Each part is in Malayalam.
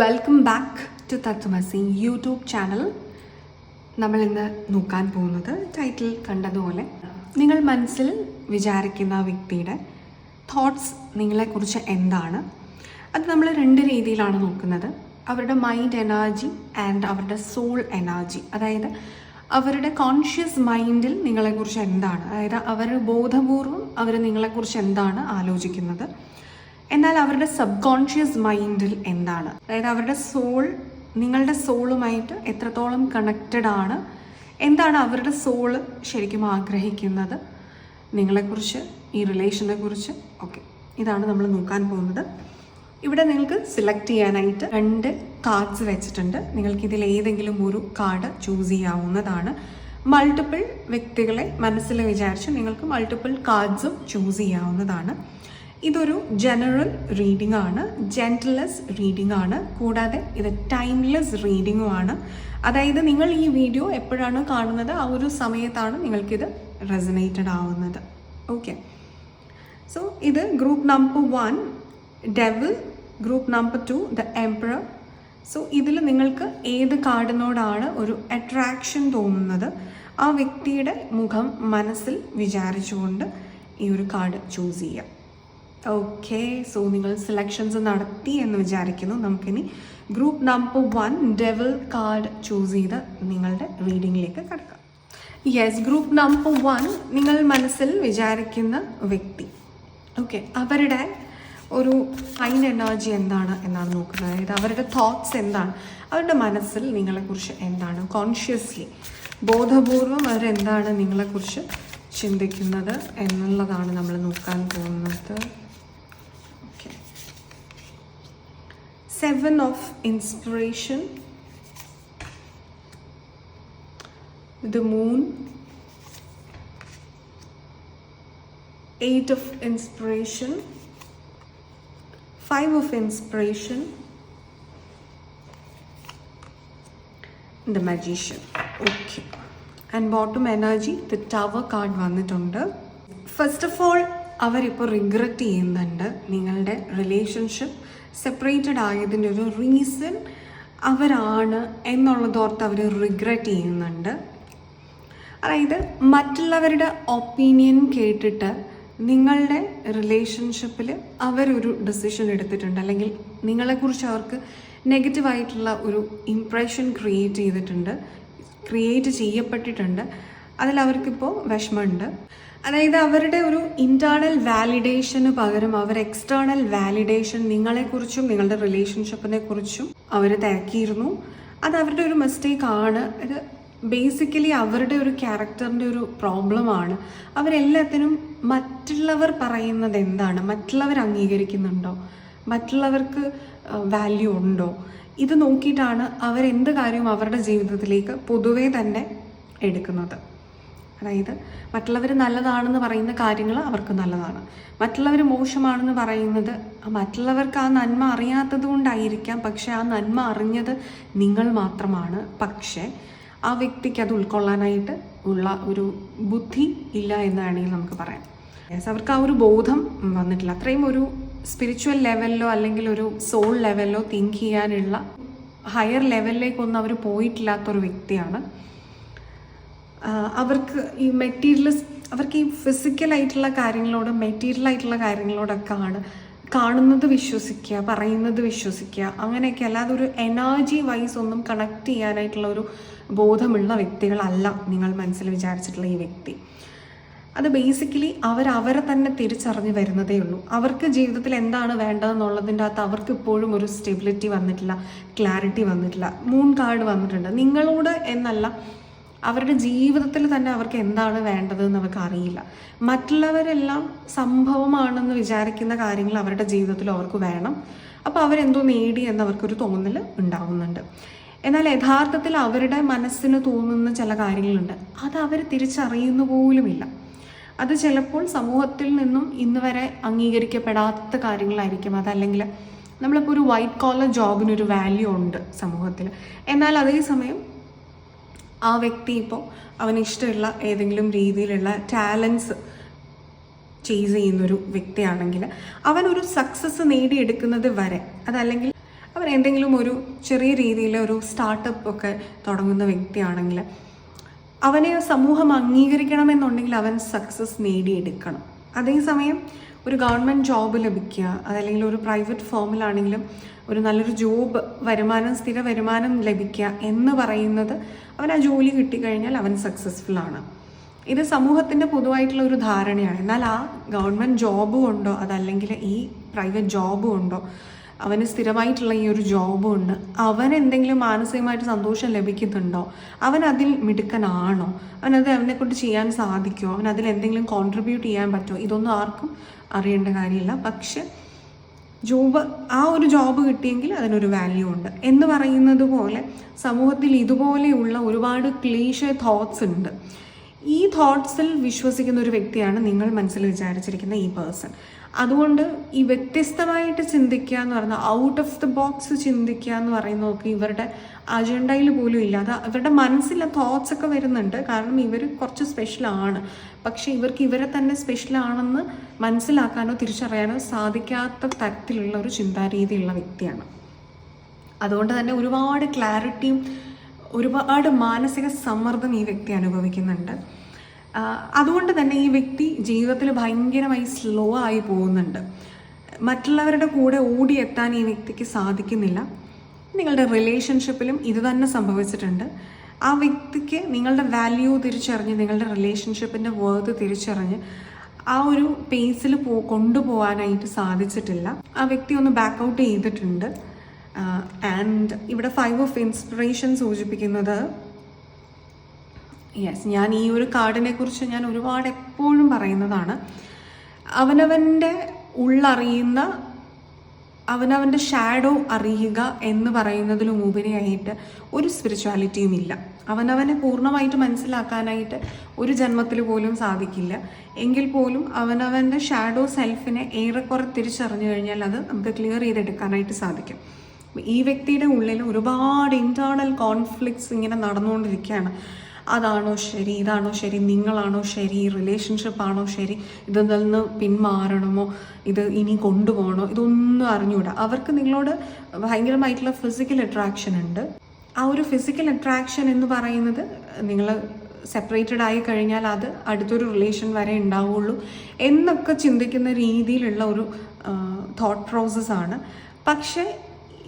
Welcome back to Tatvamasi YouTube channel നമ്മൾ ഇന്ന് നോക്കാൻ പോകുന്നത് ടൈറ്റിൽ കണ്ടതുപോലെ നിങ്ങൾ മനസ്സിൽ വിചാരിക്കുന്ന വ്യക്തിയുടെ തോട്ട്സ് നിങ്ങളെക്കുറിച്ച് എന്താണ്? അത് നമ്മൾ രണ്ട് രീതിയിലാണ് നോക്കുന്നത്. അവരുടെ മൈൻഡ് എനർജി ആൻഡ് അവരുടെ സോൾ എനർജി അതായത് അവരുടെ കോൺഷ്യസ് മൈൻഡിൽ നിങ്ങളെക്കുറിച്ച് എന്താണ്? അതായത് അവർ ബോധപൂർവം അവർ നിങ്ങളെക്കുറിച്ച് എന്താണ് ആലോചിക്കുന്നത്? എന്നാൽ അവരുടെ സബ് കോൺഷ്യസ് മൈൻഡിൽ എന്താണ്? അതായത് അവരുടെ സോൾ നിങ്ങളുടെ സോളുമായിട്ട് എത്രത്തോളം കണക്റ്റഡ് ആണ്? എന്താണ് അവരുടെ സോൾ ശരിക്കും ആഗ്രഹിക്കുന്നത്? നിങ്ങളെക്കുറിച്ച് ഈ റിലേഷനെ കുറിച്ച് ഓക്കെ ഇതാണ് നമ്മൾ നോക്കാൻ പോകുന്നത്. ഇവിടെ നിങ്ങൾക്ക് സെലക്ട് ചെയ്യാനായിട്ട് രണ്ട് കാർഡ്സ് വെച്ചിട്ടുണ്ട്. നിങ്ങൾക്ക് ഇതിൽ ഏതെങ്കിലും ഒരു കാർഡ് ചൂസ് ചെയ്യാവുന്നതാണ്. മൾട്ടിപ്പിൾ വ്യക്തികളെ മനസ്സിൽ വിചാരിച്ച് നിങ്ങൾക്ക് മൾട്ടിപ്പിൾ കാർഡ്സും ചൂസ് ചെയ്യാവുന്നതാണ്. ഇതൊരു ജനറൽ റീഡിംഗ് ആണ് ജെന്റ്ലെസ് റീഡിംഗ് ആണ്. കൂടാതെ ഇത് ടൈംലെസ് റീഡിങ്ങും ആണ്. അതായത് നിങ്ങൾ ഈ വീഡിയോ എപ്പോഴാണ് കാണുന്നത് ആ ഒരു സമയത്താണ് നിങ്ങൾക്കിത് റെസനേറ്റഡ് ആവുന്നത്. ഓക്കെ സോ ഇത് group number one devil group number two the emperor so ഇതിൽ നിങ്ങൾക്ക് ഏത് കാർഡിനോടാണ് ഒരു അട്രാക്ഷൻ തോന്നുന്നത് ആ വ്യക്തിയുടെ മുഖം മനസ്സിൽ വിചാരിച്ചുകൊണ്ട് ഈ ഒരു കാർഡ് ചൂസ് ചെയ്യാം ഓക്കെ സോ നിങ്ങൾ സെലക്ഷൻസ് നടത്തി എന്ന് വിചാരിക്കുന്നു. നമുക്കിനി group number one devil card choose ചെയ്ത് നിങ്ങളുടെ റീഡിങ്ങിലേക്ക് കിടക്കാം. യെസ് ഗ്രൂപ്പ് നമ്പർ വൺ നിങ്ങൾ മനസ്സിൽ വിചാരിക്കുന്ന വ്യക്തി. ഓക്കെ അവരുടെ ഒരു ഫൈൻ എനർജി എന്താണ് എന്നാണ് നോക്കുന്നത്. അതായത് അവരുടെ തോട്ട്സ് എന്താണ്? അവരുടെ മനസ്സിൽ നിങ്ങളെക്കുറിച്ച് എന്താണ്? കോൺഷ്യസ്ലി ബോധപൂർവം അവരെന്താണ് നിങ്ങളെക്കുറിച്ച് ചിന്തിക്കുന്നത് എന്നുള്ളതാണ് നമ്മൾ നോക്കാൻ പോകുന്നത്. Seven of inspiration the moon eight of inspiration five of inspiration the magician okay and bottom energy the tower card first of all അവരിപ്പോൾ റിഗ്രറ്റ് ചെയ്യുന്നുണ്ട്. നിങ്ങളുടെ റിലേഷൻഷിപ്പ് സെപ്പറേറ്റഡ് ആയതിന്റെ ഒരു റീസൺ അവരാണ് എന്നുള്ളതോർത്ത് അവർ റിഗ്രറ്റ് ചെയ്യുന്നുണ്ട്. അതായത് മറ്റുള്ളവരുടെ ഒപ്പീനിയൻ കേട്ടിട്ട് നിങ്ങളുടെ റിലേഷൻഷിപ്പിൽ അവരൊരു ഡെസിഷൻ എടുത്തിട്ടുണ്ട്. അല്ലെങ്കിൽ നിങ്ങളെക്കുറിച്ച് അവർക്ക് നെഗറ്റീവായിട്ടുള്ള ഒരു ഇംപ്രഷൻ ക്രിയേറ്റ് ചെയ്തിട്ടുണ്ട് ക്രിയേറ്റ് ചെയ്യപ്പെട്ടിട്ടുണ്ട്. അതിൽ അവർക്കിപ്പോൾ വിഷമമുണ്ട്. അതായത് അവരുടെ ഒരു ഇന്റേർണൽ വാലിഡേഷന് പകരം അവർ എക്സ്റ്റേണൽ വാലിഡേഷൻ നിങ്ങളെക്കുറിച്ചും നിങ്ങളുടെ റിലേഷൻഷിപ്പിനെ കുറിച്ചും അവർ തിരക്കിയിരുന്നു അത് അവരുടെ ഒരു മിസ്റ്റേക്ക് ആണ്. ഇത് ബേസിക്കലി അവരുടെ ഒരു ക്യാരക്ടറിന്റെ ഒരു പ്രോബ്ലമാണ് അവരെല്ലാത്തിനും മറ്റുള്ളവർ പറയുന്നത് എന്താണ്? മറ്റുള്ളവർ അംഗീകരിക്കുന്നുണ്ടോ? മറ്റുള്ളവർക്ക് വാല്യൂ ഉണ്ടോ? ഇത് നോക്കിയിട്ടാണ് അവരെന്ത് കാര്യവും അവരുടെ ജീവിതത്തിലേക്ക് പൊതുവേ തന്നെ എടുക്കുന്നത്. അതായത് മറ്റുള്ളവർ നല്ലതാണെന്ന് പറയുന്ന കാര്യങ്ങൾ അവർക്ക് നല്ലതാണ്. മറ്റുള്ളവർ മോശമാണെന്ന് പറയുന്നത് മറ്റുള്ളവർക്ക് ആ നന്മ അറിയാത്തത് കൊണ്ടായിരിക്കാം. പക്ഷെ ആ നന്മ അറിഞ്ഞത് നിങ്ങൾ മാത്രമാണ്. പക്ഷേ ആ വ്യക്തിക്ക് അത് ഉൾക്കൊള്ളാനായിട്ട് ഉള്ള ഒരു ബുദ്ധി ഇല്ല എന്ന് വേണമെങ്കിൽ നമുക്ക് പറയാം. യെസ് അവർക്ക് ആ ഒരു ബോധം വന്നിട്ടില്ല. അത്രയും ഒരു സ്പിരിച്വൽ ലെവലിലോ അല്ലെങ്കിൽ ഒരു സോൾ ലെവലിലോ തിങ്ക് ചെയ്യാനുള്ള ഹയർ ലെവലിലേക്കൊന്നും അവർ പോയിട്ടില്ലാത്തൊരു വ്യക്തിയാണ്. അവർക്ക് ഈ മെറ്റീരിയൽസ് അവർക്ക് ഈ ഫിസിക്കലായിട്ടുള്ള കാര്യങ്ങളോട് മെറ്റീരിയൽ ആയിട്ടുള്ള കാര്യങ്ങളോടൊക്കെ ആണ് കാണുന്നത് വിശ്വസിക്കുക പറയുന്നത് വിശ്വസിക്കുക. അങ്ങനെയൊക്കെ അല്ലാതെ ഒരു എനർജി വൈസ് ഒന്നും കണക്ട് ചെയ്യാനായിട്ടുള്ള ഒരു ബോധമുള്ള വ്യക്തികളല്ല നിങ്ങൾ മനസ്സിൽ വിചാരിച്ചിട്ടുള്ള ഈ വ്യക്തി. അത് ബേസിക്കലി അവർ അവരെ തന്നെ തിരിച്ചറിഞ്ഞ് വരുന്നതേ ഉള്ളൂ. അവർക്ക് ജീവിതത്തിൽ എന്താണ് വേണ്ടതെന്നുള്ളതിന്റെ അകത്ത് അവർക്ക് ഇപ്പോഴും ഒരു സ്റ്റെബിലിറ്റി വന്നിട്ടില്ല ക്ലാരിറ്റി വന്നിട്ടില്ല മൂൺ കാർഡ് വന്നിട്ടുണ്ട്. നിങ്ങളോട് എന്നല്ല അവരുടെ ജീവിതത്തിൽ തന്നെ അവർക്ക് എന്താണ് വേണ്ടതെന്ന് അവർക്ക് അറിയില്ല. മറ്റുള്ളവരെല്ലാം സംഭവമാണെന്ന് വിചാരിക്കുന്ന കാര്യങ്ങൾ അവരുടെ ജീവിതത്തിൽ അവർക്ക് വേണം. അപ്പോൾ അവരെന്തോ നേടി എന്ന് അവർക്കൊരു തോന്നൽ ഉണ്ടാവുന്നുണ്ട്. എന്നാൽ യഥാർത്ഥത്തിൽ അവരുടെ മനസ്സിന് തോന്നുന്ന ചില കാര്യങ്ങളുണ്ട്. അത് അവർ തിരിച്ചറിയുന്നു പോലുമില്ല. അത് ചിലപ്പോൾ സമൂഹത്തിൽ നിന്നും ഇന്ന് വരെ അംഗീകരിക്കപ്പെടാത്ത കാര്യങ്ങളായിരിക്കും. അതല്ലെങ്കിൽ നമ്മളിപ്പോൾ ഒരു വൈറ്റ് കോളർ ജോബിനൊരു വാല്യൂ ഉണ്ട് സമൂഹത്തിൽ. എന്നാൽ അതേസമയം ആ വ്യക്തി ഇപ്പോൾ അവന് ഇഷ്ടമുള്ള ഏതെങ്കിലും രീതിയിലുള്ള ടാലൻസ് ചേസ് ചെയ്യുന്നൊരു വ്യക്തിയാണെങ്കിൽ അവൻ ഒരു സക്സസ് നേടിയെടുക്കുന്നത് വരെ അതല്ലെങ്കിൽ അവൻ എന്തെങ്കിലും ഒരു ചെറിയ രീതിയിൽ ഒരു സ്റ്റാർട്ടപ്പ് ഒക്കെ തുടങ്ങുന്ന വ്യക്തിയാണെങ്കിൽ അവനെ സമൂഹം അംഗീകരിക്കണമെന്നുണ്ടെങ്കിൽ അവൻ സക്സസ് നേടിയെടുക്കണം. അതേസമയം ഒരു ഗവൺമെന്റ് ജോബ് ലഭിക്കുക അതല്ലെങ്കിൽ ഒരു പ്രൈവറ്റ് ഫോമിലാണെങ്കിലും ഒരു നല്ലൊരു ജോബ് വരുമാനം സ്ഥിര വരുമാനം ലഭിക്കുക എന്ന് പറയുന്നത് അവൻ ആ ജോലി കിട്ടിക്കഴിഞ്ഞാൽ അവൻ സക്സസ്ഫുൾ ആണ്. ഇത് സമൂഹത്തിന്റെ പൊതുവായിട്ടുള്ള ഒരു ധാരണയാണ്. എന്നാൽ ആ ഗവൺമെന്റ് ജോബ് കൊണ്ടോ അതല്ലെങ്കിൽ ഈ പ്രൈവറ്റ് ജോബ് കൊണ്ടോ അവന് സ്ഥിരമായിട്ടുള്ള ഈ ഒരു ജോബ് ഉണ്ട് അവൻ എന്തെങ്കിലും മാനസികമായിട്ട് സന്തോഷം ലഭിക്കുന്നുണ്ടോ? അവൻ അതിൽ മിടുക്കനാണോ? അവനത് അവനെ കൊണ്ട് ചെയ്യാൻ സാധിക്കുമോ അവൻ അതിൽ എന്തെങ്കിലും കോൺട്രിബ്യൂട്ട് ചെയ്യാൻ പറ്റുമോ ഇതൊന്നും ആർക്കും അറിയേണ്ട കാര്യമില്ല. പക്ഷെ ജോബ് ആ ഒരു ജോബ് കിട്ടിയെങ്കിൽ അതിനൊരു വാല്യൂ ഉണ്ട്. എന്ന് പറയുന്നത് പോലെ സമൂഹത്തിൽ ഇതുപോലെയുള്ള ഒരുപാട് ക്ലീഷ തോട്ട്സ് ഉണ്ട്. ഈ തോട്ട്സിൽ വിശ്വസിക്കുന്ന ഒരു വ്യക്തിയാണ് നിങ്ങൾ മനസ്സിൽ വിചാരിച്ചിരിക്കുന്ന ഈ പേഴ്സൺ അതുകൊണ്ട് ഈ വ്യത്യസ്തമായിട്ട് ചിന്തിക്കുക എന്ന് പറയുന്നത് ഔട്ട് ഓഫ് ദ ബോക്സ് ചിന്തിക്കുക എന്ന് പറയുന്നതൊക്കെ ഇവരുടെ അജണ്ടയിൽ പോലും ഇല്ല. അത് ഇവരുടെ മനസ്സിലെ തോട്ട്സ് ഒക്കെ വരുന്നുണ്ട്. കാരണം ഇവർ കുറച്ച് സ്പെഷ്യലാണ് പക്ഷേ ഇവർക്ക് ഇവരെ തന്നെ സ്പെഷ്യലാണെന്ന് മനസ്സിലാക്കാനോ തിരിച്ചറിയാനോ സാധിക്കാത്ത തരത്തിലുള്ള ഒരു ചിന്താരീതിയുള്ള വ്യക്തിയാണ്. അതുകൊണ്ട് തന്നെ ഒരുപാട് ക്ലാരിറ്റിയും ഒരുപാട് മാനസിക സമ്മർദ്ദം ഈ വ്യക്തി അനുഭവിക്കുന്നുണ്ട്. അതുകൊണ്ട് തന്നെ ഈ വ്യക്തി ജീവിതത്തിൽ ഭയങ്കരമായി സ്ലോ ആയി പോകുന്നുണ്ട്. മറ്റുള്ളവരുടെ കൂടെ ഓടിയെത്താൻ ഈ വ്യക്തിക്ക് സാധിക്കുന്നില്ല. നിങ്ങളുടെ റിലേഷൻഷിപ്പിലും ഇത് തന്നെ സംഭവിച്ചിട്ടുണ്ട്. ആ വ്യക്തിക്ക് നിങ്ങളുടെ വാല്യൂ തിരിച്ചറിഞ്ഞ് നിങ്ങളുടെ റിലേഷൻഷിപ്പിന്റെ വേർത്ത് തിരിച്ചറിഞ്ഞ് ആ ഒരു പേസിൽ പോ കൊണ്ടുപോകാനായിട്ട് സാധിച്ചിട്ടില്ല. ആ വ്യക്തി ഒന്ന് ബാക്ക് ഔട്ട് ചെയ്തിട്ടുണ്ട്. ആൻഡ് ഇവിടെ ഫൈവ് ഓഫ് ഇൻസ്പിറേഷൻ സൂചിപ്പിക്കുന്നത് യെസ് ഞാൻ ഈ ഒരു കാർഡിനെ കുറിച്ച് ഞാൻ ഒരുപാട് എപ്പോഴും പറയുന്നതാണ്. അവനവന്റെ ഉള്ളറിയുന്ന അവനവന്റെ ഷാഡോ അറിയുക എന്ന് പറയുന്നതിലും ഉപരിയായിട്ട് ഒരു സ്പിരിച്വാലിറ്റിയും ഇല്ല. അവനവനെ പൂർണമായിട്ട് മനസ്സിലാക്കാനായിട്ട് ഒരു ജന്മത്തിൽ പോലും സാധിക്കില്ല. എങ്കിൽ പോലും അവനവന്റെ ഷാഡോ സെൽഫിനെ ഏറെക്കുറെ തിരിച്ചറിഞ്ഞു കഴിഞ്ഞാൽ അത് നമുക്ക് ക്ലിയർ ചെയ്തെടുക്കാനായിട്ട് സാധിക്കും. ഈ വ്യക്തിയുടെ ഉള്ളിൽ ഒരുപാട് ഇന്റേർണൽ കോൺഫ്ലിക്ട്സ് ഇങ്ങനെ നടന്നുകൊണ്ടിരിക്കുകയാണ്. അതാണോ ശരി ഇതാണോ ശരി നിങ്ങളാണോ ശരി റിലേഷൻഷിപ്പ് ആണോ ശരി ഇതിൽ നിന്ന് പിന്മാറണമോ ഇത് ഇനി കൊണ്ടുപോകണോ ഇതൊന്നും അറിഞ്ഞുകൂടാ. അവർക്ക് നിങ്ങളോട് ഭയങ്കരമായിട്ടുള്ള ഫിസിക്കൽ അട്രാക്ഷൻ ഉണ്ട്. ആ ഒരു ഫിസിക്കൽ അട്രാക്ഷൻ എന്ന് പറയുന്നത് നിങ്ങൾ സെപ്പറേറ്റഡ് ആയി കഴിഞ്ഞാൽ അത് അടുത്തൊരു റിലേഷൻ വരെ ഉണ്ടാവുള്ളൂ എന്നൊക്കെ ചിന്തിക്കുന്ന രീതിയിലുള്ള ഒരു തോട്ട് പ്രോസസ്സാണ് പക്ഷേ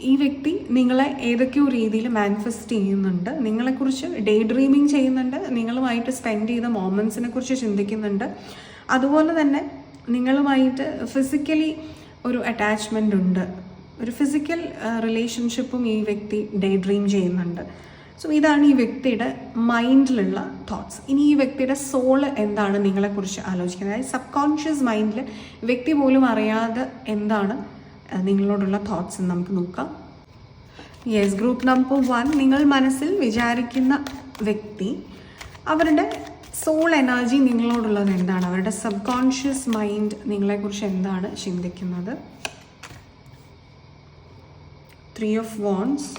ഈ വ്യക്തി നിങ്ങളെ ഏതൊക്കെയോ രീതിയിൽ മാനിഫെസ്റ്റ് ചെയ്യുന്നുണ്ട്. നിങ്ങളെക്കുറിച്ച് ഡേ ഡ്രീമിങ് ചെയ്യുന്നുണ്ട്. നിങ്ങളുമായിട്ട് സ്പെൻഡ് ചെയ്ത മോമെൻസിനെ കുറിച്ച് ചിന്തിക്കുന്നുണ്ട്. അതുപോലെ തന്നെ നിങ്ങളുമായിട്ട് ഫിസിക്കലി ഒരു അറ്റാച്ച്മെന്റ് ഉണ്ട്. ഒരു ഫിസിക്കൽ റിലേഷൻഷിപ്പും ഈ വ്യക്തി ഡേ ഡ്രീം ചെയ്യുന്നുണ്ട്. സോ ഇതാണ് ഈ വ്യക്തിയുടെ മൈൻഡിലുള്ള തോട്ട്സ് ഇനി ഈ വ്യക്തിയുടെ സോൾ എന്താണ് നിങ്ങളെക്കുറിച്ച് ആലോചിക്കുന്നത്? അതായത് സബ് കോൺഷ്യസ് മൈൻഡിൽ വ്യക്തി പോലും അറിയാതെ എന്താണ് നിങ്ങളോടുള്ള തോട്ട്സ് നമുക്ക് നോക്കാം. യെസ് ഗ്രൂപ്പ് നമ്പർ വൺ നിങ്ങൾ മനസ്സിൽ വിചാരിക്കുന്ന വ്യക്തി അവരുടെ സോൾ എനർജി നിങ്ങളോടുള്ളത് എന്താണ്? അവരുടെ സബ് കോൺഷ്യസ് മൈൻഡ് നിങ്ങളെക്കുറിച്ച് എന്താണ് ചിന്തിക്കുന്നത്? Three of wands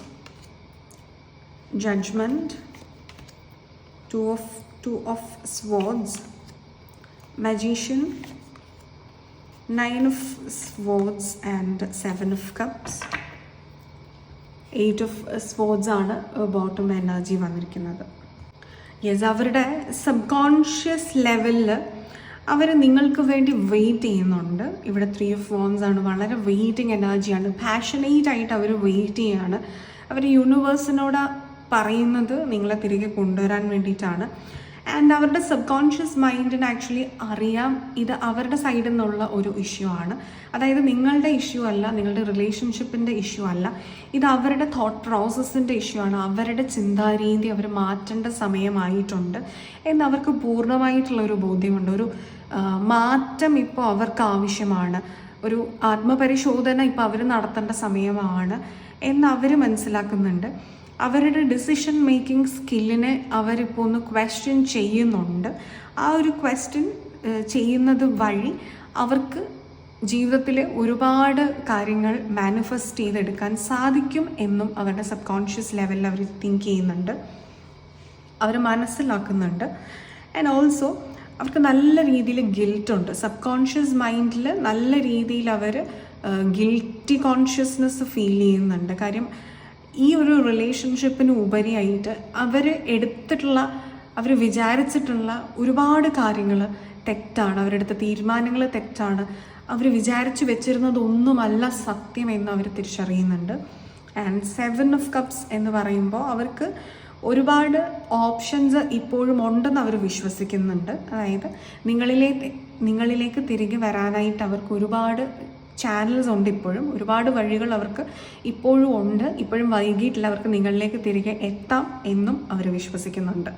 judgement two of two of swords magician nine of swords and seven of cups eight of sports ആണ് ബോട്ടം എനർജി വന്നിരിക്കുന്നത്. യെസ് അവരുടെ സബ് കോൺഷ്യസ് ലെവലിൽ അവർ നിങ്ങൾക്ക് വേണ്ടി വെയിറ്റ് ചെയ്യുന്നുണ്ട്. ഇവിടെ ത്രീ ഓഫ് വോൺസ് ആണ്. വളരെ വെയിറ്റിംഗ് എനർജിയാണ് പാഷനേറ്റ് ആയിട്ട് അവർ വെയിറ്റ് ചെയ്യാണ്. അവർ യൂണിവേഴ്സിനോട് പറയുന്നത് നിങ്ങളെ തിരികെ കൊണ്ടുവരാൻ വേണ്ടിയിട്ടാണ്. ആൻഡ് അവരുടെ സബ് കോൺഷ്യസ് മൈൻഡിന് ആക്ച്വലി അറിയാം. ഇത് അവരുടെ സൈഡിൽ നിന്നുള്ള ഒരു ഇഷ്യൂ ആണ്. അതായത് നിങ്ങളുടെ ഇഷ്യൂ അല്ല നിങ്ങളുടെ റിലേഷൻഷിപ്പിന്റെ ഇഷ്യൂ അല്ല. ഇത് അവരുടെ തോട്ട് പ്രോസസ്സിന്റെ ഇഷ്യൂ ആണ്. അവരുടെ ചിന്താരീതി അവർ മാറ്റേണ്ട സമയമായിട്ടുണ്ട് എന്ന് അവർക്ക് പൂർണമായിട്ടുള്ളൊരു ബോധ്യമുണ്ട്. ഒരു മാറ്റം ഇപ്പോൾ അവർക്ക് ആവശ്യമാണ്. ഒരു ആത്മപരിശോധന ഇപ്പോൾ അവർ നടത്തേണ്ട സമയമാണ് എന്ന് അവർ മനസ്സിലാക്കുന്നുണ്ട്. അവരുടെ ഡിസിഷൻ മേക്കിംഗ് സ്കില്ലിനെ അവരിപ്പോൾ ഒന്ന് ക്വസ്റ്റ്യൻ ചെയ്യുന്നുണ്ട്. ആ ഒരു ക്വസ്റ്റ്യൻ ചെയ്യുന്നത് വഴി അവർക്ക് ജീവിതത്തിൽ ഒരുപാട് കാര്യങ്ങൾ മാനിഫെസ്റ്റ് ചെയ്തെടുക്കാൻ സാധിക്കും എന്നും അവരുടെ സബ് കോൺഷ്യസ് ലെവലിൽ അവർ തിങ്ക് ചെയ്യുന്നുണ്ട്. അവർ മനസ്സിലാക്കുന്നുണ്ട്. ആൻഡ് ഓൾസോ അവർക്ക് നല്ല രീതിയിൽ ഗിൽറ്റ് ഉണ്ട്. സബ് കോൺഷ്യസ് മൈൻഡിൽ നല്ല രീതിയിൽ അവർ ഗിൽറ്റി കോൺഷ്യസ്നെസ് ഫീൽ ചെയ്യുന്നുണ്ട്. കാര്യം ഈ ഒരു റിലേഷൻഷിപ്പിന് ഉപരിയായിട്ട് അവർ എടുത്തിട്ടുള്ള അവർ വിചാരിച്ചിട്ടുള്ള ഒരുപാട് കാര്യങ്ങൾ തെറ്റാണ്. അവരെടുത്ത തീരുമാനങ്ങൾ തെറ്റാണ്. അവർ വിചാരിച്ചു വെച്ചിരുന്നതൊന്നുമല്ല സത്യം എന്ന് അവർ തിരിച്ചറിയുന്നുണ്ട്. ആൻഡ് സെവൻ ഓഫ് കപ്സ് എന്ന് പറയുമ്പോൾ അവർക്ക് ഒരുപാട് ഓപ്ഷൻസ് ഇപ്പോഴും ഉണ്ടെന്ന് അവർ വിശ്വസിക്കുന്നുണ്ട്. അതായത് നിങ്ങളിലേക്ക് നിങ്ങളിലേക്ക് തിരികെ വരാനായിട്ട് അവർക്ക് ഒരുപാട് ചാനൽസ് ഉണ്ട് ഇപ്പോഴും. ഒരുപാട് വഴികൾ അവർക്ക് ഇപ്പോഴും ഉണ്ട്. ഇപ്പോഴും വൈകിട്ടില്ല അവർക്ക് നിങ്ങളിലേക്ക് തിരികെ എത്താം എന്നും അവർ വിശ്വസിക്കുന്നുണ്ട്.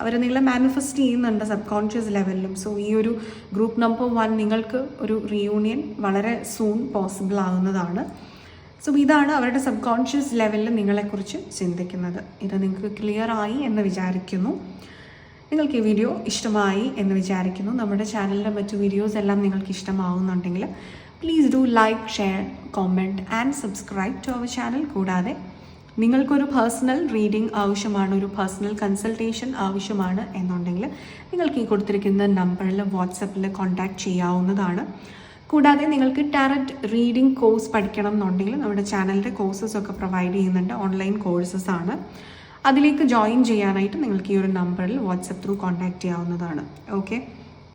അവർ നിങ്ങളെ മാനിഫെസ്റ്റ് ചെയ്യുന്നുണ്ട് സബ് കോൺഷ്യസ് ലെവലിലും സോ ഈ ഒരു ഗ്രൂപ്പ് നമ്പർ വൺ നിങ്ങൾക്ക് ഒരു റിയൂണിയൻ വളരെ സൂൺ പോസിബിൾ ആകുന്നതാണ് സോ ഇതാണ് അവരുടെ സബ് കോൺഷ്യസ് ലെവലിൽ നിങ്ങളെക്കുറിച്ച് ചിന്തിക്കുന്നത്. ഇത് നിങ്ങൾക്ക് ക്ലിയർ ആയി എന്ന് വിചാരിക്കുന്നു. നിങ്ങൾക്ക് ഈ വീഡിയോ ഇഷ്ടമായി എന്ന് വിചാരിക്കുന്നു. നമ്മുടെ ചാനലിലെ മറ്റു വീഡിയോസ് എല്ലാം നിങ്ങൾക്ക് ഇഷ്ടമാവുന്നുണ്ടെങ്കിൽ please do like share comment and subscribe to our channel കൂടാതെ നിങ്ങൾക്കൊരു പേഴ്സണൽ റീഡിംഗ് ആവശ്യമാണ് ഒരു പേഴ്സണൽ കൺസൾട്ടേഷൻ ആവശ്യമാണ് എന്നുണ്ടെങ്കിൽ നിങ്ങൾക്ക് ഈ കൊടുത്തിരിക്കുന്ന നമ്പറിൽ വാട്സപ്പിൽ കോൺടാക്റ്റ് ചെയ്യാവുന്നതാണ്. കൂടാതെ നിങ്ങൾക്ക് ടാരറ്റ് റീഡിംഗ് കോഴ്സ് പഠിക്കണം എന്നുണ്ടെങ്കിൽ നമ്മുടെ ചാനലിന്റെ കോഴ്സസ് ഒക്കെ പ്രൊവൈഡ് ചെയ്യുന്നുണ്ട്. ഓൺലൈൻ കോഴ്സസ് ആണ്. അതിലേക്ക് ജോയിൻ ചെയ്യാനായിട്ട് നിങ്ങൾക്ക് ഈ ഒരു നമ്പറിൽ വാട്സപ്പ് ത്രൂ കോൺടാക്റ്റ് ചെയ്യാവുന്നതാണ്. ഓക്കെ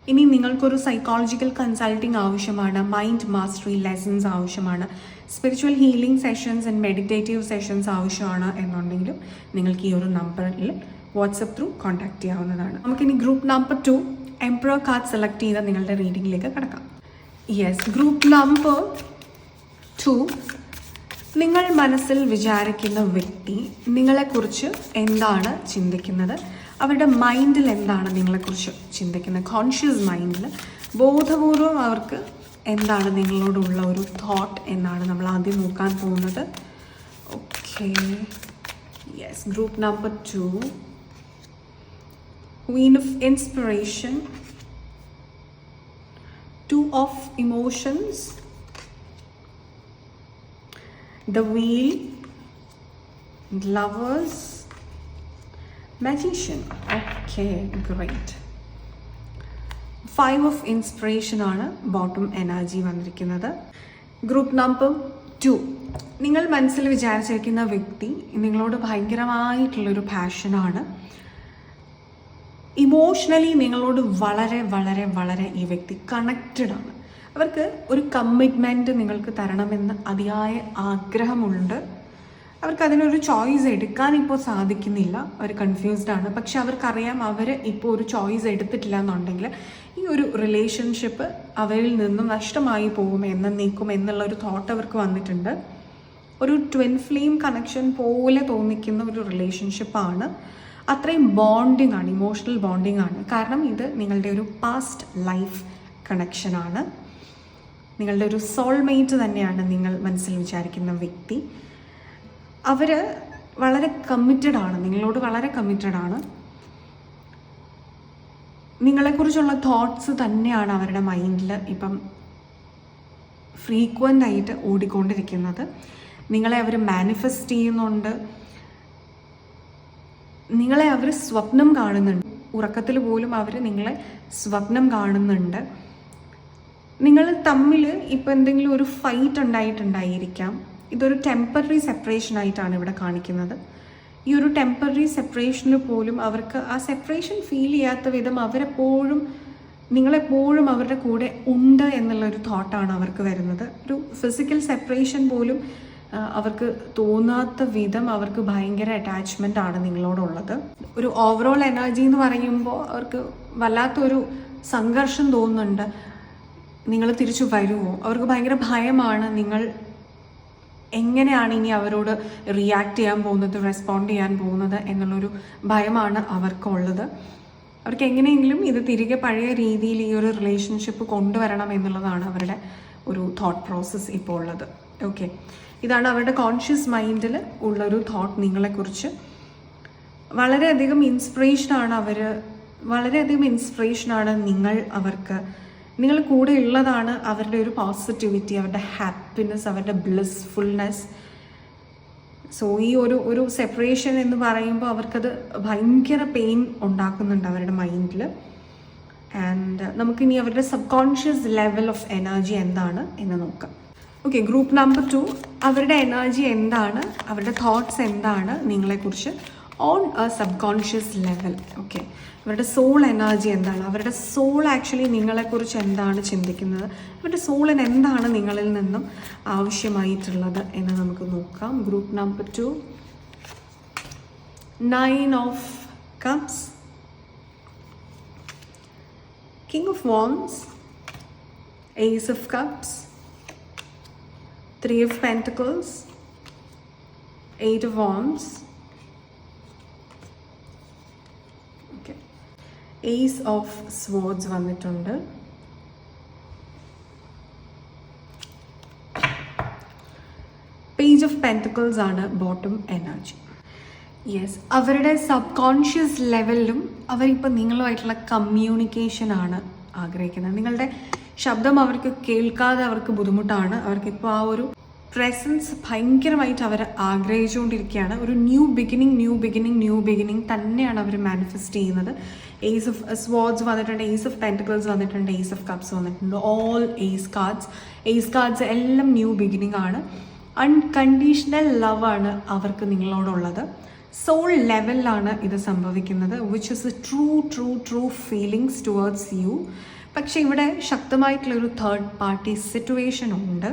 ഇനി നിങ്ങൾക്കൊരു സൈക്കോളജിക്കൽ കൺസൾട്ടിംഗ് ആവശ്യമാണ് മൈൻഡ് മാസ്റ്ററി ലെസൺസ് ആവശ്യമാണ് spiritual healing sessions and meditative sessions ആവശ്യമാണ് എന്നുണ്ടെങ്കിലും നിങ്ങൾക്ക് ഈ ഒരു നമ്പറിൽ വാട്സപ്പ് ത്രൂ കോൺടാക്ട് ചെയ്യാവുന്നതാണ്. നമുക്കിനി group number two emperor card select ചെയ്ത നിങ്ങളുടെ റീഡിങ്ങിലേക്ക് കിടക്കാം. യെസ് ഗ്രൂപ്പ് നമ്പർ ടു നിങ്ങൾ മനസ്സിൽ വിചാരിക്കുന്ന വ്യക്തി നിങ്ങളെക്കുറിച്ച് എന്താണ് ചിന്തിക്കുന്നത്? അവരുടെ മൈൻഡിൽ എന്താണ് നിങ്ങളെക്കുറിച്ച് ചിന്തിക്കുന്നത്? കോൺഷ്യസ് മൈൻഡിൽ ബോധപൂർവം അവർക്ക് എന്താണ് നിങ്ങളോടുള്ള ഒരു തോട്ട് എന്നാണ് നമ്മൾ ആദ്യം നോക്കാൻ പോകുന്നത്. Okay yes group number two queen of inspiration two of emotions the wheel Lovers, Magician. Okay great five of inspiration ആണ് ബോട്ടം എനർജി വന്നിരിക്കുന്നത്. ഗ്രൂപ്പ് നമ്പർ ടു നിങ്ങൾ മനസ്സിൽ വിചാരിച്ചിരിക്കുന്ന വ്യക്തി നിങ്ങളോട് ഭയങ്കരമായിട്ടുള്ളൊരു പാഷനാണ് ഇമോഷണലി നിങ്ങളോട് വളരെ വളരെ വളരെ ഈ വ്യക്തി കണക്റ്റഡ് ആണ്. അവർക്ക് ഒരു കമ്മിറ്റ്മെന്റ് നിങ്ങൾക്ക് തരണമെന്ന് അതിയായ ആഗ്രഹമുണ്ട്. അവർക്ക് അതിനൊരു ചോയ്സ് എടുക്കാൻ ഇപ്പോൾ സാധിക്കുന്നില്ല. അവർ കൺഫ്യൂസ്ഡ് ആണ്. പക്ഷെ അവർക്കറിയാം അവർ ഇപ്പോൾ ഒരു ചോയ്സ് എടുത്തിട്ടില്ല എന്നുണ്ടെങ്കിൽ ഈ ഒരു റിലേഷൻഷിപ്പ് അവരിൽ നിന്നും നഷ്ടമായി പോകും എന്നേക്കും എന്നുള്ള ഒരു തോട്ട് അവർക്ക് വന്നിട്ടുണ്ട്. ഒരു ട്വിൻ ഫ്ലെയിം കണക്ഷൻ പോലെ തോന്നിക്കുന്ന ഒരു റിലേഷൻഷിപ്പാണ് അത്രയും ബോണ്ടിങ് ആണ് ഇമോഷണൽ ബോണ്ടിങ് ആണ്. കാരണം ഇത് നിങ്ങളുടെ ഒരു പാസ്റ്റ് ലൈഫ് കണക്ഷനാണ് നിങ്ങളുടെ ഒരു സോൾമേറ്റ് തന്നെയാണ് നിങ്ങൾ മനസ്സിൽ വിചാരിക്കുന്ന വ്യക്തി. അവർ വളരെ കമ്മിറ്റഡ് ആണ്. നിങ്ങളോട് വളരെ കമ്മിറ്റഡ് ആണ്. നിങ്ങളെക്കുറിച്ചുള്ള തോട്ട്സ് തന്നെയാണ് അവരുടെ മൈൻഡിൽ ഇപ്പം ഫ്രീക്വന്റ് ആയിട്ട് ഓടിക്കൊണ്ടിരിക്കുന്നത്. നിങ്ങളെ അവർ മാനിഫെസ്റ്റ് ചെയ്യുന്നുണ്ട്. നിങ്ങളെ അവർ സ്വപ്നം കാണുന്നുണ്ട്. ഉറക്കത്തിൽ പോലും അവർ നിങ്ങളെ സ്വപ്നം കാണുന്നുണ്ട്. നിങ്ങൾ തമ്മിൽ ഇപ്പോൾ എന്തെങ്കിലും ഒരു ഫൈറ്റ് ഉണ്ടായിട്ടുണ്ടായിരിക്കാം. ഇതൊരു ടെമ്പററി സെപ്പറേഷൻ ആയിട്ടാണ് ഇവിടെ കാണിക്കുന്നത്. ഈ ഒരു ടെമ്പററി സെപ്പറേഷന് പോലും അവർക്ക് ആ സെപ്പറേഷൻ ഫീൽ ചെയ്യാത്ത വിധം അവരെപ്പോഴും നിങ്ങളെപ്പോഴും അവരുടെ കൂടെ ഉണ്ട് എന്നുള്ളൊരു തോട്ടാണ് അവർക്ക് വരുന്നത്. ഒരു ഫിസിക്കൽ സെപ്പറേഷൻ പോലും അവർക്ക് തോന്നാത്ത വിധം അവർക്ക് ഭയങ്കര അറ്റാച്ച്മെന്റ് ആണ് നിങ്ങളോടുള്ളത്. ഒരു ഓവറോൾ എനർജി എന്ന് പറയുമ്പോൾ അവർക്ക് വല്ലാത്തൊരു സംഘർഷം തോന്നുന്നുണ്ട്. നിങ്ങൾ തിരിച്ചു വരുമോ? അവർക്ക് ഭയങ്കര ഭയമാണ് നിങ്ങൾ എങ്ങനെയാണ് ഇനി അവരോട് റിയാക്ട് ചെയ്യാൻ പോകുന്നത് റെസ്പോണ്ട് ചെയ്യാൻ പോകുന്നത് എന്നുള്ളൊരു ഭയമാണ് അവർക്കുള്ളത്. അവർക്ക് എങ്ങനെയെങ്കിലും ഇത് തിരികെ പഴയ രീതിയിൽ ഈ ഒരു റിലേഷൻഷിപ്പ് കൊണ്ടുവരണം എന്നുള്ളതാണ് അവരുടെ ഒരു തോട്ട് പ്രോസസ്സ് ഇപ്പോൾ ഉള്ളത്. ഓക്കെ ഇതാണ് അവരുടെ കോൺഷ്യസ് മൈൻഡിൽ ഉള്ളൊരു തോട്ട് നിങ്ങളെക്കുറിച്ച്. വളരെയധികം ഇൻസ്പിറേഷനാണ് അവർ വളരെയധികം ഇൻസ്പിറേഷനാണ് നിങ്ങൾ അവർക്ക് നിങ്ങൾ കൂടെ ഉള്ളതാണ് അവരുടെ ഒരു പോസിറ്റിവിറ്റി അവരുടെ ഹാപ്പിനെസ് അവരുടെ ബ്ലിസ്ഫുൾനെസ് സോ ഈ ഒരു ഒരു സെപ്പറേഷൻ എന്ന് പറയുമ്പോൾ അവർക്കത് ഭയങ്കര പെയിൻ ഉണ്ടാക്കുന്നുണ്ട് അവരുടെ മൈൻഡിൽ ആൻഡ് നമുക്കിനി അവരുടെ sub conscious level of energy എന്താണ് എന്ന് നോക്കാം. ഓക്കെ ഗ്രൂപ്പ് നമ്പർ ടു അവരുടെ എനർജി എന്താണ്? അവരുടെ തോട്ട്സ് എന്താണ് നിങ്ങളെക്കുറിച്ച് on a sub conscious level okay അവരുടെ സോൾ എനർജി എന്താണ്? അവരുടെ സോൾ ആക്ച്വലി നിങ്ങളെക്കുറിച്ച് എന്താണ് ചിന്തിക്കുന്നത്? അവരുടെ സോളിന് എന്താണ് നിങ്ങളിൽ നിന്നും ആവശ്യമായിട്ടുള്ളത് എന്ന് നമുക്ക് നോക്കാം. Group number two nine of cups king of wands ace of cups three of Pentacles, eight of Wands, Ace of Swords വന്നിട്ടുണ്ട്. പേജ് ഓഫ് പെന്റക്കിൾസ് ആണ് ബോട്ടം എനർജി യെസ് അവരുടെ സബ് കോൺഷ്യസ് ലെവലിലും അവരിപ്പോൾ നിങ്ങളുമായിട്ടുള്ള കമ്മ്യൂണിക്കേഷനാണ് ആഗ്രഹിക്കുന്നത്. നിങ്ങളുടെ ശബ്ദം അവർക്ക് കേൾക്കാതെ അവർക്ക് ബുദ്ധിമുട്ടാണ്. അവർക്കിപ്പോൾ ആ ഒരു പ്രസൻസ് ഭയങ്കരമായിട്ട് അവർ ആഗ്രഹിച്ചുകൊണ്ടിരിക്കുകയാണ്. ഒരു new beginning new beginning new beginning തന്നെയാണ് അവർ മാനിഫെസ്റ്റ് ചെയ്യുന്നത്. ഏസ് ഓഫ് സ്വാഡ്സ് വന്നിട്ടുണ്ട് ഏസ് ഓഫ് പെന്റിക്കിൾസ് വന്നിട്ടുണ്ട് ഏസ് ഓഫ് കപ്സ് വന്നിട്ടുണ്ട് all ace cards ace cards എല്ലാം ന്യൂ ബിഗിനിങ് ആണ്. അൺകണ്ടീഷണൽ ലവ് ആണ് അവർക്ക് നിങ്ങളോടുള്ളത്. സോൾ ലെവലിലാണ് ഇത് സംഭവിക്കുന്നത് which is true true true feelings towards you പക്ഷേ ഇവിടെ ശക്തമായിട്ടുള്ളൊരു തേർഡ് പാർട്ടി സിറ്റുവേഷൻ ഉണ്ട്.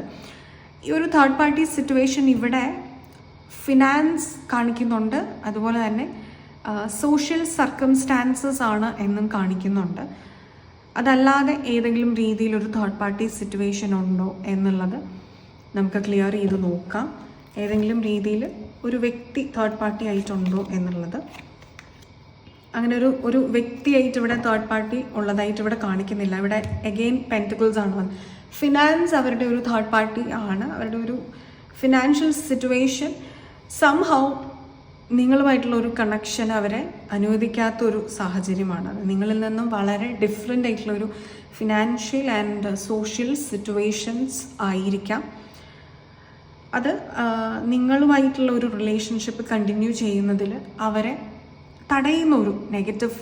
ഈ ഒരു തേർഡ് പാർട്ടി സിറ്റുവേഷൻ ഇവിടെ ഫിനാൻസ് കാണിക്കുന്നുണ്ട്. അതുപോലെ തന്നെ സോഷ്യൽ സർക്കംസ്റ്റാൻസസ് ആണ് എന്നും കാണിക്കുന്നുണ്ട്. അതല്ലാതെ ഏതെങ്കിലും രീതിയിൽ ഒരു തേർഡ് പാർട്ടി സിറ്റുവേഷൻ ഉണ്ടോ എന്നുള്ളത് നമുക്ക് ക്ലിയർ ചെയ്ത് നോക്കാം. ഏതെങ്കിലും രീതിയിൽ ഒരു വ്യക്തി തേർഡ് പാർട്ടി ആയിട്ടുണ്ടോ എന്നുള്ളത്. അങ്ങനെ ഒരു ഒരു വ്യക്തിയായിട്ട് ഇവിടെ തേർഡ് പാർട്ടി ഉള്ളതായിട്ട് ഇവിടെ കാണിക്കുന്നില്ല. ഇവിടെ എഗെയിൻ പെന്റിക്കിൾസ് ആണ് ഫിനാൻസ് അവരുടെ ഒരു തേർഡ് പാർട്ടി ആണ്. അവരുടെ ഒരു ഫിനാൻഷ്യൽ സിറ്റുവേഷൻ സംഹൗ നിങ്ങളുമായിട്ടുള്ള ഒരു കണക്ഷൻ അവരെ അനുവദിക്കാത്തൊരു സാഹചര്യമാണ്. നിങ്ങളിൽ നിന്നും വളരെ ഡിഫറെന്റ് ആയിട്ടുള്ള ഒരു ഫിനാൻഷ്യൽ ആൻഡ് സോഷ്യൽ സിറ്റുവേഷൻസ് ആയിരിക്കാം. അത് നിങ്ങളുമായിട്ടുള്ള ഒരു റിലേഷൻഷിപ്പ് കണ്ടിന്യൂ ചെയ്യുന്നതിൽ അവരെ തടയുന്ന ഒരു നെഗറ്റീവ്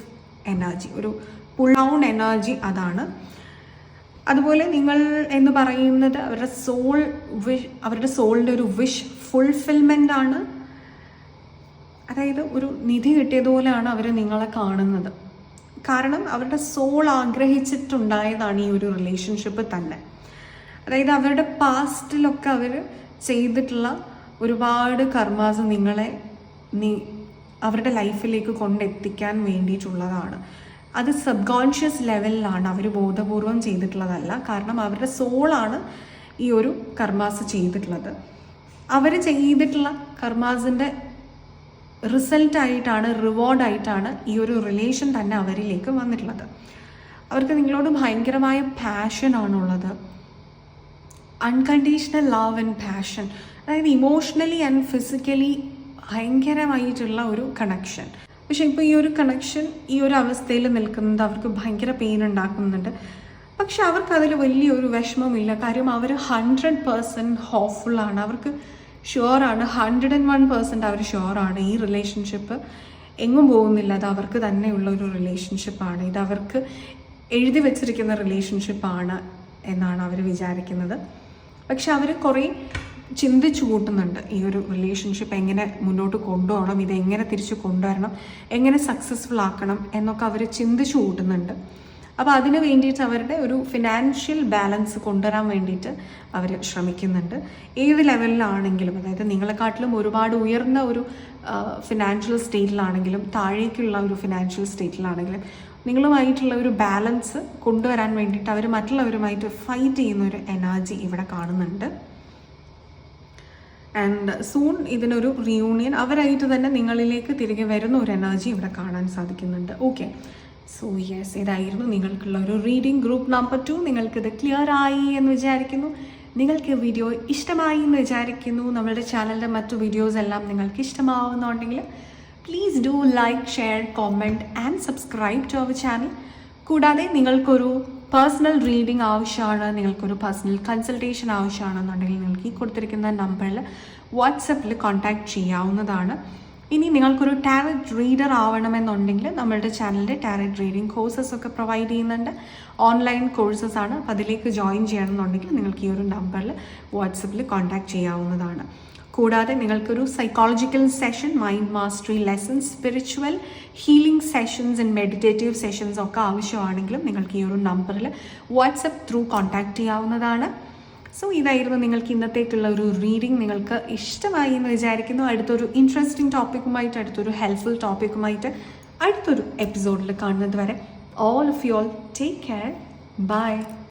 എനർജി ഒരു പുൾ ഡൗൺ എനർജി അതാണ്. അതുപോലെ നിങ്ങൾ എന്ന് പറയുന്നത് അവരുടെ സോൾ വിഷ് അവരുടെ സോളിന്റെ ഒരു വിഷ് ഫുൾഫിൽമെന്റ് ആണ്. അതായത് ഒരു നിധി കിട്ടിയതുപോലെയാണ് അവർ നിങ്ങളെ കാണുന്നത്. കാരണം അവരുടെ സോൾ ആഗ്രഹിച്ചിട്ടുണ്ടായതാണ് ഈ ഒരു റിലേഷൻഷിപ്പ് തന്നെ. അതായത് അവരുടെ പാസ്റ്റിലൊക്കെ അവർ ചെയ്തിട്ടുള്ള ഒരുപാട് കർമാസ് നിങ്ങളെ നീ അവരുടെ ലൈഫിലേക്ക് കൊണ്ടെത്തിക്കാൻ വേണ്ടിയിട്ടുള്ളതാണ്. അത് സബ് കോൺഷ്യസ് ലെവലിലാണ് അവർ ബോധപൂർവം ചെയ്തിട്ടുള്ളതല്ല. കാരണം അവരുടെ സോളാണ് ഈ ഒരു കർമാസ് ചെയ്തിട്ടുള്ളത്. അവർ ചെയ്തിട്ടുള്ള കർമാസിന്റെ റിസൾട്ട് റിവാർഡായിട്ടാണ് ഈ ഒരു റിലേഷൻ തന്നെ അവരിലേക്ക് വന്നിട്ടുള്ളത്. അവർക്ക് നിങ്ങളോട് ഭയങ്കരമായ പാഷനാണുള്ളത് അൺകണ്ടീഷണൽ ലവ് ആൻഡ് പാഷൻ അതായത് ഇമോഷണലി ആൻഡ് ഫിസിക്കലി ഭയങ്കരമായിട്ടുള്ള ഒരു കണക്ഷൻ പക്ഷെ ഇപ്പോൾ ഈ ഒരു കണക്ഷൻ ഈ ഒരു അവസ്ഥയിൽ നിൽക്കുന്നത് അവർക്ക് ഭയങ്കര പെയിൻ ഉണ്ടാക്കുന്നുണ്ട്. പക്ഷെ അവർക്ക് അതിൽ വലിയൊരു വിഷമമില്ല കാര്യം അവർ ഹൺഡ്രഡ് പേഴ്സന്റ് ഹോപ്പ്ഫുള്ളാണ് അവർക്ക് ഷുവറാണ്. ഹൺഡ്രഡ് ആൻഡ് വൺ പേഴ്സന്റ് അവർ ഷുവറാണ്. ഈ റിലേഷൻഷിപ്പ് എങ്ങും പോകുന്നില്ല. അത് അവർക്ക് തന്നെയുള്ള ഒരു റിലേഷൻഷിപ്പാണ്. ഇത് അവർക്ക് എഴുതി വെച്ചിരിക്കുന്ന റിലേഷൻഷിപ്പാണ് എന്നാണ് അവർ വിചാരിക്കുന്നത്. പക്ഷെ അവർ കുറേ ചിന്തിച്ചു കൂട്ടുന്നുണ്ട് ഈ ഒരു റിലേഷൻഷിപ്പ് എങ്ങനെ മുന്നോട്ട് കൊണ്ടുപോകണം ഇത് എങ്ങനെ തിരിച്ചു കൊണ്ടുവരണം എങ്ങനെ സക്സസ്ഫുൾ ആക്കണം എന്നൊക്കെ അവർ ചിന്തിച്ചു കൂട്ടുന്നുണ്ട്. അപ്പോൾ അതിന് വേണ്ടിയിട്ട് അവരുടെ ഒരു ഫിനാൻഷ്യൽ ബാലൻസ് കൊണ്ടുവരാൻ വേണ്ടിയിട്ട് അവർ ശ്രമിക്കുന്നുണ്ട്. ഏത് ലെവലിലാണെങ്കിലും അതായത് നിങ്ങളെക്കാട്ടിലും ഒരുപാട് ഉയർന്ന ഒരു ഫിനാൻഷ്യൽ സ്റ്റേറ്റിലാണെങ്കിലും താഴേക്കുള്ള ഒരു ഫിനാൻഷ്യൽ സ്റ്റേറ്റിലാണെങ്കിലും നിങ്ങളുമായിട്ടുള്ള ഒരു ബാലൻസ് കൊണ്ടുവരാൻ വേണ്ടിയിട്ട് അവർ മറ്റുള്ളവരുമായിട്ട് ഫൈറ്റ് ചെയ്യുന്ന ഒരു എനർജി ഇവിടെ കാണുന്നുണ്ട്. ആൻഡ് സൂൺ ഇതിനൊരു റിയൂണിയൻ അവരായിട്ട് തന്നെ നിങ്ങളിലേക്ക് തിരികെ വരുന്ന ഒരു എനർജി ഇവിടെ കാണാൻ സാധിക്കുന്നുണ്ട്. ഓക്കെ സോ യെസ് ഇതായിരുന്നു നിങ്ങൾക്കുള്ള ഒരു റീഡിംഗ് ഗ്രൂപ്പ് നമ്പർ ടു നിങ്ങൾക്കിത് ക്ലിയർ ആയി എന്ന് വിചാരിക്കുന്നു. നിങ്ങൾക്ക് വീഡിയോ ഇഷ്ടമായി എന്ന് വിചാരിക്കുന്നു. നമ്മളുടെ ചാനലിന്റെ മറ്റു വീഡിയോസ് എല്ലാം നിങ്ങൾക്ക് ഇഷ്ടമാവുന്നുണ്ടെങ്കിൽ please do like share comment and subscribe to our channel കൂടാതെ നിങ്ങൾക്കൊരു പേഴ്സണൽ റീഡിംഗ് ആവശ്യമാണ് നിങ്ങൾക്കൊരു പേഴ്സണൽ കൺസൾട്ടേഷൻ ആവശ്യമാണെന്നുണ്ടെങ്കിൽ നിങ്ങൾക്ക് ഈ കൊടുത്തിരിക്കുന്ന നമ്പറിൽ വാട്സപ്പിൽ കോൺടാക്ട് ചെയ്യാവുന്നതാണ്. ഇനി നിങ്ങൾക്കൊരു ടാരറ്റ് റീഡർ ആവണമെന്നുണ്ടെങ്കിൽ നമ്മളുടെ ചാനലിൽ ടാരറ്റ് റീഡിംഗ് കോഴ്സസ് ഒക്കെ പ്രൊവൈഡ് ചെയ്യുന്നുണ്ട്. ഓൺലൈൻ കോഴ്സസ് ആണ്. അപ്പോൾ അതിലേക്ക് ജോയിൻ ചെയ്യണമെന്നുണ്ടെങ്കിൽ നിങ്ങൾക്ക് ഈ ഒരു നമ്പറിൽ വാട്സപ്പിൽ കോൺടാക്ട് ചെയ്യാവുന്നതാണ്. കൂടാതെ നിങ്ങൾക്കൊരു psychological session mind mastery lessons spiritual healing sessions and meditative sessions ഒക്കെ ആവശ്യമാണെങ്കിലും നിങ്ങൾക്ക് ഈ ഒരു നമ്പറിൽ വാട്സപ്പ് ത്രൂ കോൺടാക്ട് ചെയ്യാവുന്നതാണ്. സോ ഇതായിരുന്നു നിങ്ങൾക്ക് ഇന്നത്തേക്കുള്ള ഒരു റീഡിംഗ് നിങ്ങൾക്ക് ഇഷ്ടമായി എന്ന് വിചാരിക്കുന്നു. അടുത്തൊരു ഇൻട്രസ്റ്റിംഗ് ടോപ്പിക്കുമായിട്ട് അടുത്തൊരു ഹെൽപ്ഫുൾ ടോപ്പിക്കുമായിട്ട് അടുത്തൊരു എപ്പിസോഡിൽ കാണുന്നത് വരെ all of you all take care bye